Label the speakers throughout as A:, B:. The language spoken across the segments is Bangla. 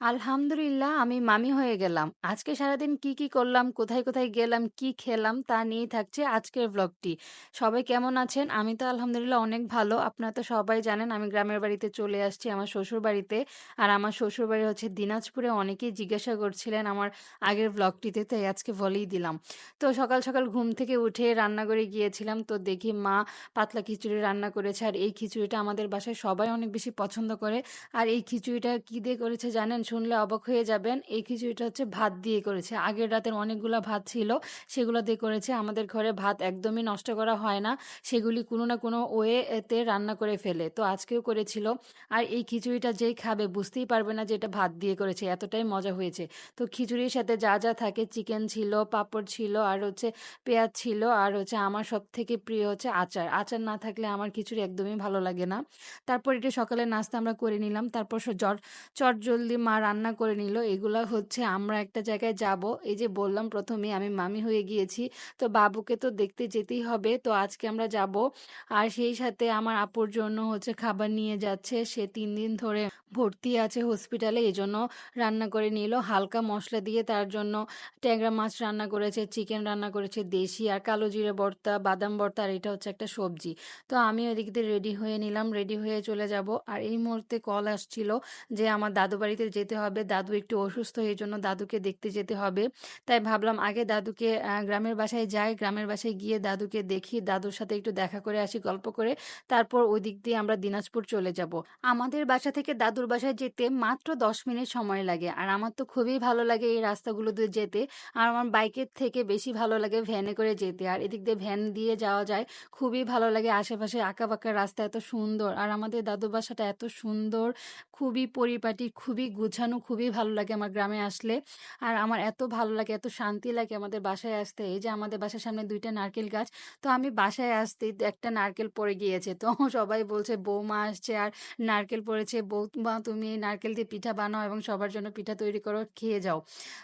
A: আলহামদুলিল্লাহ আমি মামি হয়ে গেলাম। আজকে সারাদিন কি, কি করলাম, কোথায়, কোথায় গেলাম, কি খেলাম তা নিয়েই থাকছে আজকের ভ্লগটি। সবাই কেমন আছেন? আমি তো আলহামদুলিল্লাহ অনেক ভালো। আপনারা তো সবাই জানেন আমি গ্রামের বাড়িতে চলে আসছি আমার শ্বশুরবাড়িতে। আর আমার শ্বশুরবাড়ি হচ্ছে দিনাজপুরে। অনেকেই জিজ্ঞাসা করছিলেন আমার আগের ভ্লগটিতে তাই আজকে বলেই দিলাম। তো সকাল, সকাল ঘুম থেকে উঠে রান্নাঘরে গিয়েছিলাম। তো দেখি মা পাতলা খিচুড়ি রান্না করেছে। আর এই খিচুড়িটা আমাদের বাসায় সবাই অনেক বেশি পছন্দ করে। আর এই খিচুড়িটা কি দিয়ে করেছে জানেন? শুনলে অবাক হয়ে যাবেন। এই খিচুড়িটা হচ্ছে ভাত দিয়ে করেছে। আগের রাতের অনেকগুলো ভাত ছিল সেগুলো দিয়ে করেছে। আমাদের ঘরে ভাত একদমই নষ্ট করা হয় না। সেগুলি কোনো না কোনো ওয়ে এতে রান্না করে ফেলে। তো আজকেও করেছিল। আর এই খিচুড়িটা যেই খাবে বুঝতেই পারবে না যে এটা ভাত দিয়ে করেছে। এতটাই মজা হয়েছে। তো খিচুড়ির সাথে যা যা থাকে, চিকেন ছিল, পাঁপড় ছিল, আর হচ্ছে পেঁয়াজ ছিল, আর হচ্ছে আমার সব থেকে প্রিয় হচ্ছে আচার। আচার না থাকলে আমার খিচুড়ি একদমই ভালো লাগে না। তারপর এটা সকালে নাস্তা আমরা করে নিলাম। তারপর চট চট জলদি মা রান্না করে নিল। এগুলা হচ্ছে আমরা একটা জায়গায় যাব। এই যে বললাম প্রথমে আমি মামি হয়ে গিয়েছি। তো বাবুকে তো দেখতে যেতেই হবে। তো আজকে আমরা যাব। আর সেই সাথে আমার আপুর জন্য হচ্ছে খাবার নিয়ে যাচ্ছে। সে তিন দিন ধরে ভর্তি আছে হসপিটালে। এই জন্য রান্না করে নিল। হালকা মশলা দিয়ে তার জন্য ট্যাংরা মাছ রান্না করেছে, চিকেন রান্না করেছে, দেশি আর কালো জিরে ভর্তা, বাদাম ভর্তা আর এটা হচ্ছে একটা সবজি। তো আমি ওইদিক দিয়ে রেডি হয়ে নিলাম। রেডি হয়ে চলে যাব। আর এই মুহূর্তে কল আসছিল যে আমার দাদু বাড়িতে যেতে হবে। দাদু একটু অসুস্থ, এই জন্য দাদুকে দেখতে যেতে হবে। তাই ভাবলাম আগে দাদুকে গ্রামের বাসায় যাই। গ্রামের বাসায় গিয়ে দাদুকে দেখি। দাদুর সাথে একটু দেখা করে আসি, গল্প করে। তারপর ওই দিক দিয়ে আমরা দিনাজপুর চলে যাব। আমাদের বাসা থেকে দাদুর বাসায় যেতে মাত্র দশ মিনিট সময় লাগে। আর আমার তো খুবই ভালো লাগে এই রাস্তাগুলো দিয়ে যেতে। আর আমার বাইকের থেকে বেশি ভালো লাগে ভ্যানে করে যেতে। আর এদিক দিয়ে ভ্যান দিয়ে যাওয়া যায়। খুবই ভালো লাগে আশেপাশে আঁকা বাঁকা রাস্তা এত সুন্দর। আর আমাদের দাদুর বাসাটা এত সুন্দর, খুবই পরিপাটি, খুবই গুছানো খুবই ভালো লাগে আমার গ্রামে আসলে। আর আমার এত ভালো লাগে, এত শান্তি লাগে আমাদের বাসায় আসতে। এই যে আমাদের বাসার সামনে দুইটা নারকেল গাছ, তো আমি বাসায় আসতে একটা নারকেল পড়ে গিয়েছে। তো সবাই বলছে, বৌমা আসছে। আর নারকেল পড়েছে, বৌমা, তুমি এই নারকেল দিয়ে পিঠা বানাও এবং সবার জন্য পিঠা তৈরি করো, খেয়ে যাও।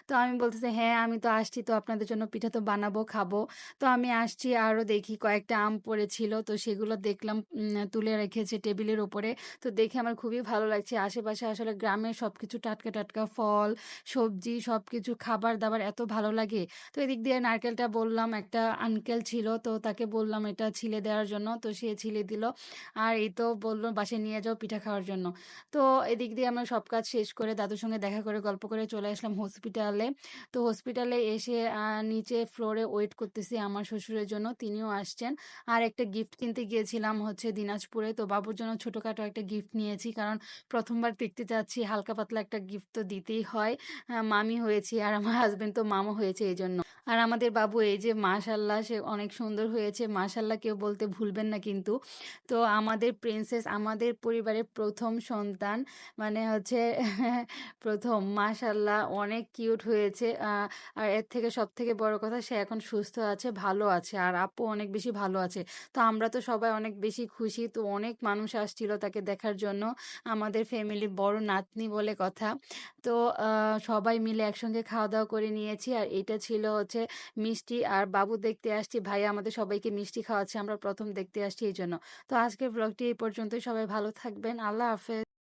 A: তো আমি বলতেছি হ্যাঁ আমি তো আসছি, তো আপনাদের জন্য পিঠা তো বানাবো, খাব। তো আমি আসছি, আরও দেখি কয়েকটা আম পড়েছিল। তো সেগুলো দেখলাম তুলে রেখেছে টেবিলের ওপরে। তো দেখে আমার খুবই ভালো লাগছে। আশেপাশে আসলে গ্রামের সব কিছু টাটকা টাটকা ফল, সবজি সব কিছু খাবার দাবার এত ভালো লাগে। তো এদিক দিয়ে নারকেলটা বললাম, একটা আঙ্কেল ছিল, তো তাকে বললাম এটা ছিলে দেওয়ার জন্য, তো সে ছিলে দিল। আর এই তো বলল বাসে নিয়ে যাও পিঠা খাওয়ার জন্য। তো এদিক দিয়ে আমরা সব কাজ শেষ করে দাদুর সঙ্গে দেখা করে, গল্প করে চলে আসলাম হসপিটালে তো হসপিটালে এসে নিচে ফ্লোরে ওয়েট করতেছি আমার শ্বশুরের জন্য, তিনিও আসছেন। আর একটা গিফট কিনতে গিয়েছিলাম হচ্ছে দিনাজপুরে। তো বাবুর জন্য ছোটোখাটো একটা গিফট নিয়েছি, কারণ প্রথমবার দেখতে যাচ্ছি হালকা পাতলা একটা গিফট তো দিতেই হয়। মামি হয়েছি আর আমার হাজবেন্ড তো মামা হয়েছে এই জন্য আর আমাদের বাবু এই যে মাশাল্লাহ, সে অনেক সুন্দর হয়েছে। মাশাল্লাহ কেউ বলতে ভুলবেন না কিন্তু। তো আমাদের প্রিন্সেস, আমাদের পরিবারের প্রথম সন্তান মানে হচ্ছে প্রথম। মাশাল্লাহ, অনেক কিউট হয়েছে। আর এর থেকে সব থেকে বড় কথা, সে এখন সুস্থ আছে, ভালো আছে, আর আপু অনেক বেশি ভালো আছে। তো আমরা তো সবাই অনেক বেশি খুশি। তো অনেক মানুষ আসছিল তাকে দেখার জন্য। আমাদের ফ্যামিলি বড় নাতনি বলে কথা। তো সবাই মিলে একসঙ্গে খাওয়া দাওয়া করে নিয়েছি। আর এটা ছিল হচ্ছে মিষ্টি আর বাবু দেখতে আসছি ভাই আমাদের সবাইকে মিষ্টি খাওয়াচ্ছে, আমরা প্রথম দেখতে আসছি এই জন্য। তো আজকের ব্লগটি এই পর্যন্তই, সবাই ভালো থাকবেন, আল্লাহ হাফেজ।